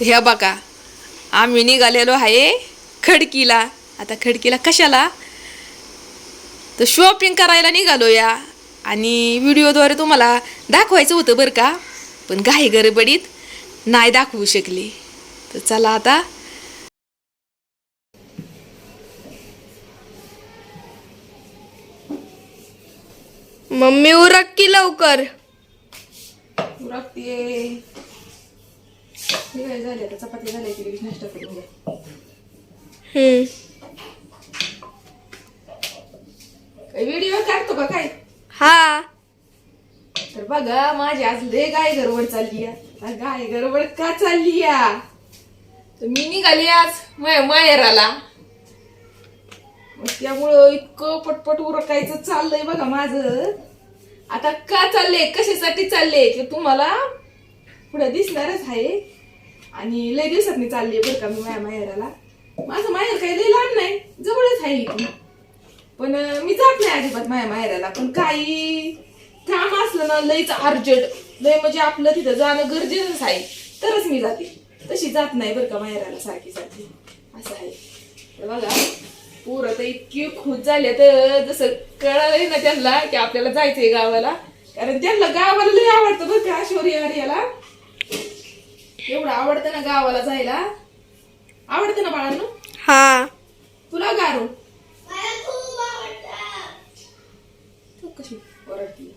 तर ह्या बघा आम्ही निघालेलो आहे खडकीला. आता खडकीला कशाला? तर शॉपिंग करायला निघालो या. आणि व्हिडिओद्वारे तुम्हाला दाखवायचं होतं बरं का? पण घाई गडबडीत नाही दाखवू शकली. तर चला आता. मम्मी उरक की लवकर. झाले आता चपाती झाल्या की लगेच नाश्ता करून घ्या. हम्म. काही व्हिडिओ काढतो का काय? हा. तर बघा माझी आज लय गाय गडबड चालली आहे. गाय गडबड का चालली या तर मी निघाली आज माहेराला. मग त्यामुळं इतकं पटपट उरकायचं चाललंय बघा माझं. आता का चाललंय? कशासाठी चाललंय? ते तुम्हाला पुढे दिसणारच आहे. आणि लय दिवसातनी चालली बरं का मी माझ्या माहेराला. माझं माहेर काही लय लांब नाही जवळच आहे इथून. पण मी जात नाही अजिबात माझ्या माहेराला पण काही काम असलं ना लयच अर्जंट लय म्हणजे आपलं तिथं जाणं गरजेचंच आहे. तरच मी जाते. तशी जात नाही बरं का माहेराला सारखी सारखी असं आहे. तर बघा पोरं तर इतकी खुश झाली तर जसं कळालंय ना त्यांना की आपल्याला जायचंय गावाला. कारण त्यांना गावाला लय आवडतं बरं का शौर्य याला एवढं आवडतं ना गावाला जायला? आवडतं ना बाळांनो? हा. तुला गारो? तू कशी ओरडती?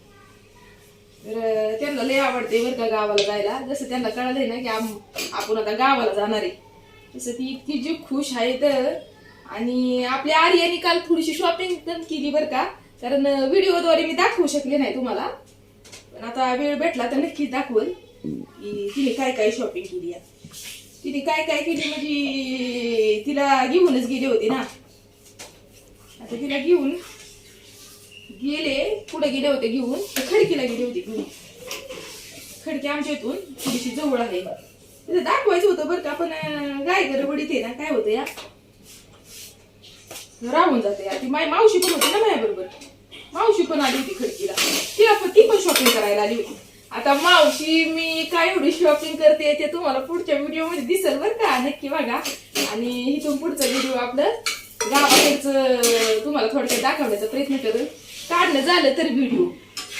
तर अं, त्यांना लय आवडते बरं का गावाला जायला. जसं त्यांना कळलंय ना की आम- आपण आता गावाला जाणार आहे. तसं ती इतकी जी खुश आहे तर आणि आपल्या आर्यानी काल थोडीशी शॉपिंग पण केली बरं का. कारण व्हिडिओद्वारे मी दाखवू शकले नाही तुम्हाला. पण आता वेळ भेटला तर नक्कीच दाखवल. की तिने काय काय शॉपिंग केली तिने काय काय केली? म्हणजे तिला घेऊनच गेली होती ना. आता तिला घेऊन गेले पुढे गेले होते घेऊन. तर खडकीला गेले होते घेऊन. खडकी आमच्या इथून थोडीशी जवळ आहे. तिथं दाखवायचं होतं बरं का पण गाय गडबडीत आहे ना काय होतं या? राहून जाते या. ती माय मावशी पण होती ना माझ्याबरोबर मावशी पण आली होती खडकीला. तिला ती पण शॉपिंग करायला आली होती. आता मावशी मी काय एवढी शॉपिंग करते ते तुम्हाला पुढच्या व्हिडिओमध्ये दिसेल बरं का नक्की बघा. आणि इथून पुढचा व्हिडिओ आपलं गावाकडचं तुम्हाला थोडक्यात दाखवण्याचा प्रयत्न करेल काढणं झालं तर व्हिडिओ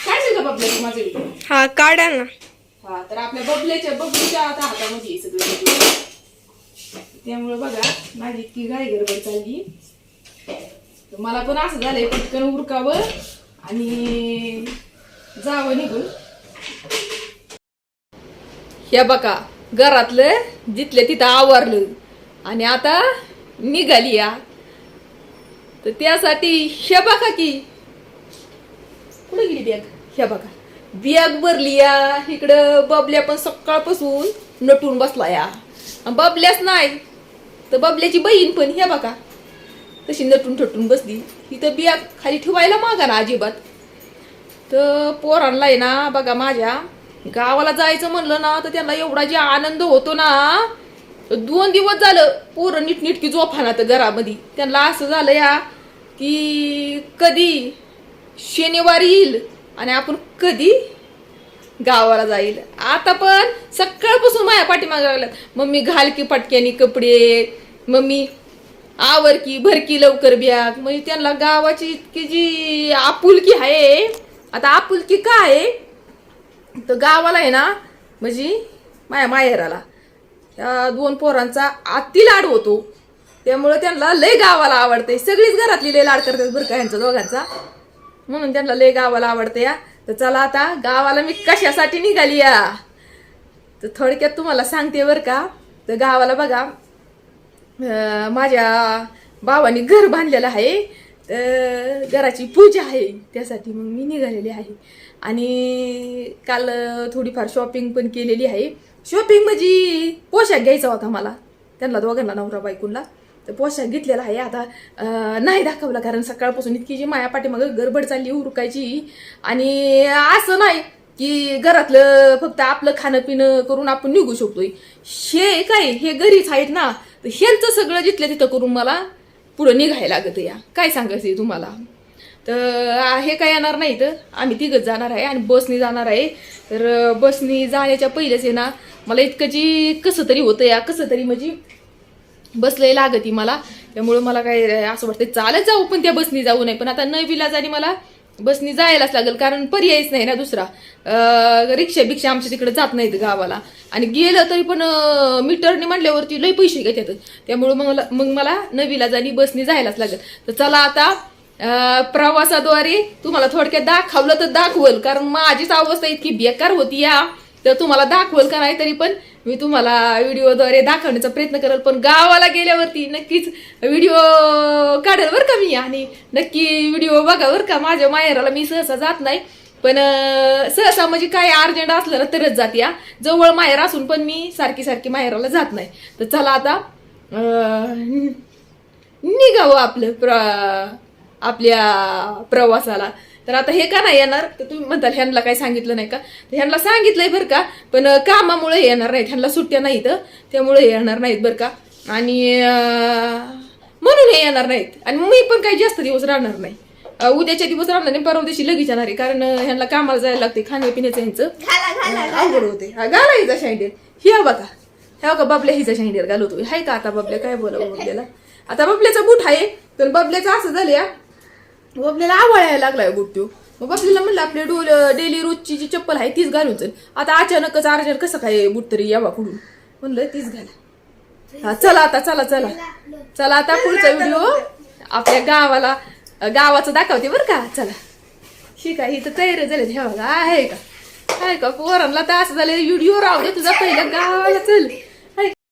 काढलं का बाबल्या माझा व्हिडिओ हा काढा ना. हा तर आपल्या बबल्याच्या बबलीच्या आता हातामध्ये सगळं त्यामुळे बघा माझी इतकी गाय गडबड चालली. मला पण असं झालंय पटकन उरकावं आणि जावं निघून. हे बघा घरातलं जिथल्या तिथं आवरलं. आणि आता निघाली या. तर त्यासाठी हे बघा की कुठे गेली बॅग ह्या बघा. बॅग भरली या. इकडं बबल्या पण सकाळपासून नटून बसला या. बबल्याच नाही तर बबल्याची बहीण पण ह्या बघा. तशी नटून ठटून बसली. इथं बॅग खाली ठेवायला मागा ना अजिबात. तर पोरांना आहे ना बघा माझ्या गावाला जायचं म्हणलं ना तर त्यांना एवढा जे आनंद होतो ना दोन दिवस झालं पोरं नीटनीटकी झोपाना तर घरामध्ये. त्यांना असं झालं या की कधी शनिवारी येईल आणि आपण कधी गावाला जाईल. आता पण सकाळपासून माझ्या पाठीमागे लागल्यात. मम्मी घाल की पटक्यानी कपडे मम्मी आवर की भरकी लवकर बॅग म्हणजे त्यांना गावाची इतकी जी आपुलकी आहे आता आपुलकी काय आहे? तर गावाला आहे ना म्हणजे माझ्या माहेराला त्या दोन पोरांचा आत्ती लाड होतो. त्यामुळं त्यांना लय गावाला आवडते सगळीच घरातली लय लाड करतात बरं का यांचा दोघांचा. म्हणून त्यांना लय गावाला आवडते या तर चला आता गावाला मी कशासाठी निघाली या तर थोडक्यात तुम्हाला सांगते बरं का. तर गावाला बघा माझ्या भावाने घर बांधलेलं आहे. तर घराची पूजा आहे त्यासाठी मग मी निघालेली आहे. आणि काल थोडीफार शॉपिंग पण केलेली आहे. शॉपिंग म्हणजे पोशाख घ्यायचा होता मला. त्यांना दोघांना नवरा बायकोला तर पोशाख घेतलेला आहे. आता नाही दाखवला कारण सकाळपासून इतकी जी माया पाठीमागं गडबड चालली उरकायची आणि असं नाही की घरातलं फक्त आपलं खाणं पिणं करून आपण निघू शकतोय. हे काय? हे घरीच आहेत ना? तर ह्यांचं सगळं जिथल्या तिथं करून मला पुढं निघायला लागत या. काय सांगायचं तुम्हाला? तर हे काय येणार नाही तर आम्ही तिघंच जाणार आहे आणि बसनी जाणार आहे. तर बसनी जाण्याच्या पहिलेच आहे ना मला इतकं जी कसं तरी होतं या कसं तरी म्हणजे बसलंय लागती मला. त्यामुळं मला काय असं वाटतं चालत जाऊ पण त्या बसनी जाऊ नये. पण आता नवीला जाणी मला बसनी जायलाच लागेल कारण पर्यायच नाही ना दुसरा. रिक्षा बिक्षा आमच्या तिकडे जात नाहीत गावाला. आणि गेलं तरी पण मीटरने म्हणल्यावरती लई पैसे घेतात. त्यामुळं मग मला- मग मला नवीला जाणी बसनी जायलाच लागेल. तर चला आता प्रवासाद्वारे तुम्हाला थोडक्यात दाखवलं तर दाखवल कारण माझीच अवस्था इतकी बेकार होती या. तर तुम्हाला दाखवल का नाही तरी पण मी तुम्हाला व्हिडिओद्वारे दाखवण्याचा प्रयत्न करेल पण गावाला गेल्यावरती नक्कीच व्हिडिओ काढेल बरं का मी. आणि नक्की व्हिडिओ बघा बरं का माझ्या माहेराला मी सहसा जात नाही. पण सहसा म्हणजे काय अर्जंट असलं ना तरच जाते या जवळ माहेर असून पण मी सारखी सारखी माहेराला जात नाही. तर चला आता निघावं आपलं प्र आपल्या प्रवासाला. तर आता हे का नाही येणार? तर तुम्ही म्हणताल ह्यांना काही सांगितलं नाही का? तर ह्यांना सांगितलंय बरं का पण कामामुळे हे येणार नाहीत. ह्यांना सुट्ट्या नाहीत त्यामुळे हे येणार नाहीत बरं का. आणि म्हणून हे येणार नाहीत. आणि मी पण काही जास्त दिवस राहणार नाही. उद्याच्या दिवस राहणार नाही परवा दिवशी लगेच येणार आहे. कारण ह्यांना कामाला जायला लागते खाण्यापिण्याचं ह्यांचं. अवघड होते हा घाला हिचा शाईंडेल ह्या बघा. ह्या बघा बाबल्या हिचा शाईंडेल घालतो हाय का आता बाबल्या? काय बोलावं बाबल्याला आता बाबल्याचा बूट आहे पण बाबल्याचं असं झालं या बाबल्याला यायला लागलाय बूट मग आपल्याला म्हणलं आपल्या डोल डेली रोजची जी चप्पल आहे तीच घालून चल. आता अचानकच अर्जंट कसं काय बुट तरी यावा कुठून? म्हणलं तीच घाला. हा चला आता चला चला. चला आता पुढचा व्हिडिओ. आपल्या गावाला गावाचं दाखवते बरं का? चला. शिका ही तर तयार झाले. हे बघा आहे का? आहे का? पोरांना तर असं झालं व्हिडिओ राहू दे तुझा पहिल्या गावाला चल.